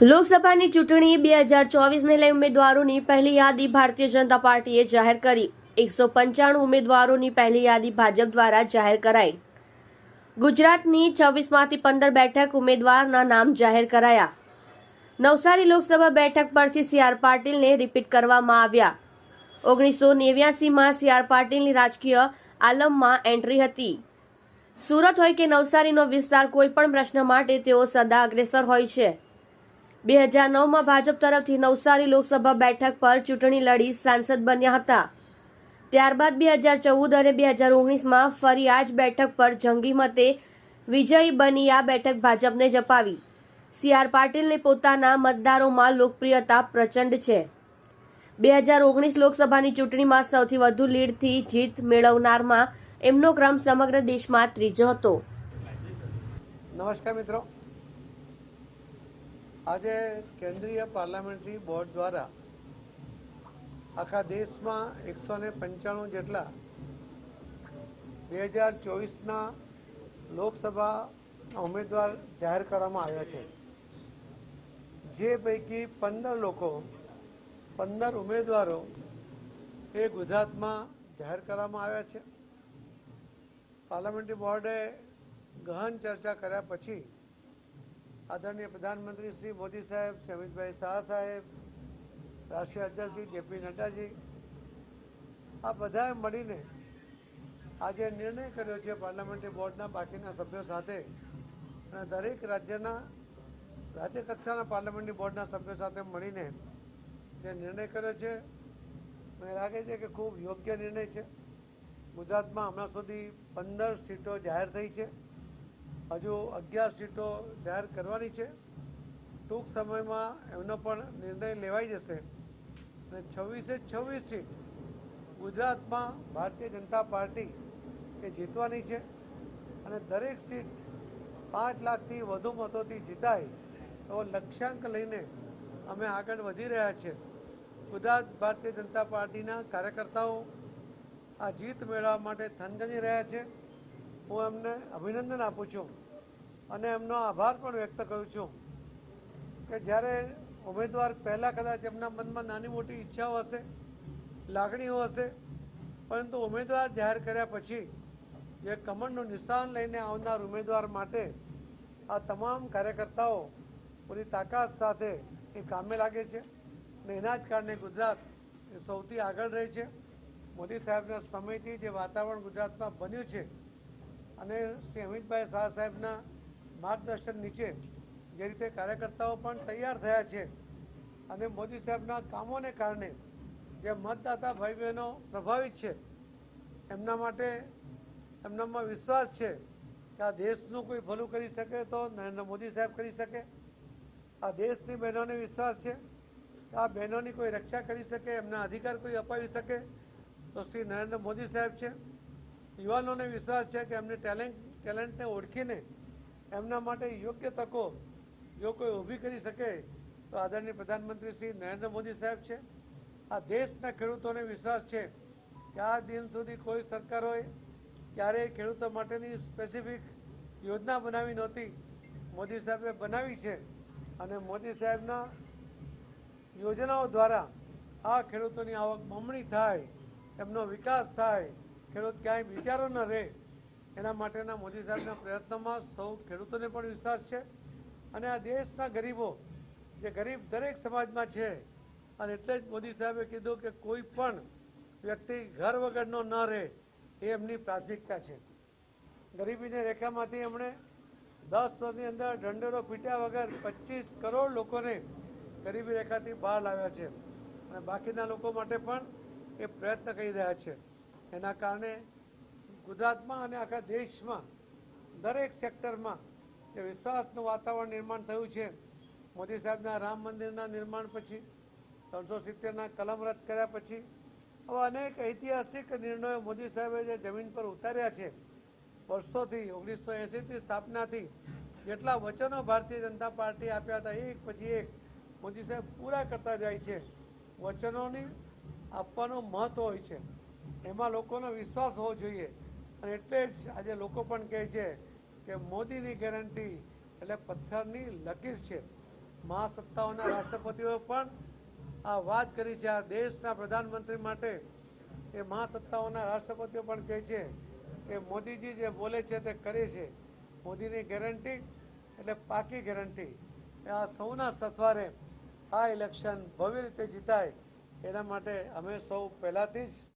લોકસભાની ચૂંટણી બે હજાર ચોવીસને લઈ ઉમેદવારોની પહેલી યાદી ભારતીય જનતા પાર્ટીએ જાહેર કરી. એકસો પંચાણું ઉમેદવારોની પહેલી યાદી ભાજપ દ્વારા જાહેર કરાઈ. ગુજરાતની છવ્વીસમાંથી પંદર બેઠક ઉમેદવારના નામ જાહેર કરાયા. નવસારી લોકસભા બેઠક પરથી સી આર પાટીલને રિપીટ કરવામાં આવ્યા. ઓગણીસો નેવ્યાસીમાં સી આર પાટીલની રાજકીય આલમમાં એન્ટ્રી હતી. સુરત હોય કે નવસારીનો વિસ્તાર, કોઈ પણ પ્રશ્ન માટે તેઓ સદા અગ્રેસર હોય છે. બે હજાર નવમાં ભાજપ તરફથી નવસારી લોકસભા બેઠક પર ચૂંટણી લડી સાંસદ બન્યા હતા. ત્યારબાદ બે હજાર ચૌદ અને બે હજાર ઓગણીસમાં ફરી આ જ બેઠક પર જંગી મતે વિજયી બની આ બેઠક ભાજપને જપાવી. સી આર પાટીલને પોતાના મતદારોમાં લોકપ્રિયતા પ્રચંડ છે. બે હજાર ઓગણીસ લોકસભાની ચૂંટણીમાં સૌથી વધુ લીડથી જીત મેળવનારમાં એમનો ક્રમ સમગ્ર દેશમાં ત્રીજો હતો. નમસ્કાર મિત્રો. આજે કેન્દ્રીય પાર્લામેન્ટરી બોર્ડ દ્વારા આખા દેશમાં એકસો ને પંચાણું જેટલા બે હજાર ચોવીસના લોકસભા ઉમેદવાર જાહેર કરવામાં આવ્યા છે. જે પૈકી પંદર લોકો, પંદર ઉમેદવારો એ ગુજરાતમાં જાહેર કરવામાં આવ્યા છે. પાર્લામેન્ટરી બોર્ડે ગહન ચર્ચા કર્યા પછી આદરણીય પ્રધાનમંત્રી શ્રી મોદી સાહેબ શ્રી અમિતભાઈ શાહ સાહેબ, રાષ્ટ્રીય અધ્યક્ષ જેપી નડ્ડાજી, આ બધાએ મળીને આજે નિર્ણય કર્યો છે પાર્લામેન્ટરી બોર્ડના બાકીના સભ્યો સાથે અને દરેક રાજ્યના રાજ્ય કક્ષાના પાર્લામેન્ટરી બોર્ડના સભ્યો સાથે મળીને જે નિર્ણય કર્યો છે, મને લાગે છે કે ખૂબ યોગ્ય નિર્ણય છે. ગુજરાતમાં હમણાં સુધી પંદર સીટો જાહેર થઈ છે. હજુ અગિયાર સીટો જાહેર કરવાની છે. ટૂંક સમયમાં એમનો પણ નિર્ણય લેવાઈ જશે. અને છવ્વીસે છવ્વીસ સીટ ગુજરાતમાં ભારતીય જનતા પાર્ટી એ જીતવાની છે. અને દરેક સીટ પાંચ લાખથી વધુ મતોથી જીતાય એવો લક્ષ્યાંક લઈને અમે આગળ વધી રહ્યા છીએ ગુજરાત ભારતીય જનતા પાર્ટીના કાર્યકર્તાઓ આ જીત મેળવવા માટે થનગની રહ્યા છે. હું એમને અભિનંદન આપું છું અને એમનો આભાર પણ વ્યક્ત કરું છું કે જ્યારે ઉમેદવાર પહેલાં કદાચ એમના મનમાં નાની મોટી ઈચ્છાઓ હશે, લાગણીઓ હશે, પરંતુ ઉમેદવાર જાહેર કર્યા પછી જે કમળનું નિશાન લઈને આવનાર ઉમેદવાર માટે આ તમામ કાર્યકર્તાઓ પૂરી તાકાત સાથે એ કામે લાગે છે અને એના જ કારણે ગુજરાત એ સૌથી આગળ રહે છે. મોદી સાહેબના સમયથી જે વાતાવરણ ગુજરાતમાં બન્યું છે અને શ્રી અમિતભાઈ શાહ સાહેબના માર્ગદર્શન નીચે જે રીતે કાર્યકર્તાઓ પણ તૈયાર થયા છે અને મોદી સાહેબના કામોને કારણે જે મતદાતા ભાઈ બહેનો પ્રભાવિત છે, એમના માટે એમનામાં વિશ્વાસ છે કે આ દેશનું કોઈ ભલું કરી શકે તો નરેન્દ્ર મોદી સાહેબ કરી શકે. આ દેશની બહેનોને વિશ્વાસ છે કે આ બહેનોની કોઈ રક્ષા કરી શકે, એમના અધિકાર કોઈ અપાવી શકે તો શ્રી નરેન્દ્ર મોદી સાહેબ છે. યુવાનોને વિશ્વાસ છે કે એમની ટેલેન્ટ, ટેલેન્ટને ઓળખીને એમના માટે યોગ્ય તકો જો કોઈ ઊભી કરી શકે, તો આદરણીય પ્રધાનમંત્રી શ્રી નરેન્દ્ર મોદી સાહેબ છે. આ દેશના ખેડૂતોને વિશ્વાસ છે કે આ દિન સુધી કોઈ સરકારોએ ક્યારેય ખેડૂતો માટેની સ્પેસિફિક યોજના બનાવી નહોતી. મોદી સાહેબે બનાવી છે અને મોદી સાહેબના યોજનાઓ દ્વારા આ ખેડૂતોની આવક બમણી થાય, એમનો વિકાસ થાય ખેડૂત ક્યાંય વિચારો ન રહે, એના માટેના મોદી સાહેબના પ્રયત્નોમાં સૌ ખેડૂતોને પણ વિશ્વાસ છે. અને આ દેશના ગરીબો, જે ગરીબ દરેક સમાજમાં છે, અને એટલે જ મોદી સાહેબે કીધું કે કોઈ પણ વ્યક્તિ ઘર વગરનો ન રહે, એ એમની પ્રાથમિકતા છે. ગરીબીની રેખામાંથી એમણે દસ વર્ષની અંદર ઢંઢેરો પીટ્યા વગર પચીસ કરોડ લોકોને ગરીબી રેખાથી બહાર લાવ્યા છે. અને બાકીના લોકો માટે પણ એ પ્રયત્ન કરી રહ્યા છે. એના કારણે ગુજરાતમાં અને આખા દેશમાં, દરેક સેક્ટરમાં જે વિશ્વાસનું વાતાવરણ નિર્માણ થયું છે, મોદી સાહેબના રામ મંદિરના નિર્માણ પછી, ત્રણસો સિત્તેરના કલમ રદ કર્યા પછી, આવા અનેક ઐતિહાસિક નિર્ણયો મોદી સાહેબે જે જમીન પર ઉતાર્યા છે, વર્ષોથી, ઓગણીસો એંસીથી સ્થાપનાથી, જેટલા વચનો ભારતીય જનતા પાર્ટી આપ્યા હતા, એક પછી એક મોદી સાહેબ પૂરા કરતા જાય છે. વચનોની આપવાનો મહત્વ હોય છે. એમાં લોકોનો વિશ્વાસ હોવો જોઈએ. અને એટલે જ આજે લોકો પણ કહે છે કે મોદીની ગેરંટી એટલે પથ્થરની લકીર છે. મહાસત્તાઓના રાષ્ટ્રપતિઓએ પણ આ વાત કરી છે. આ દેશના પ્રધાનમંત્રી માટે એ મહાસત્તાઓના રાષ્ટ્રપતિઓ પણ કહે છે કે મોદીજી જે બોલે છે તે કરે છે. મોદીની ગેરંટી એટલે પાકી ગેરંટી. આ સૌના સથવારે આ ઇલેક્શન ભવ્ય રીતે જીતાય એના માટે અમે સૌ પહેલાથી જ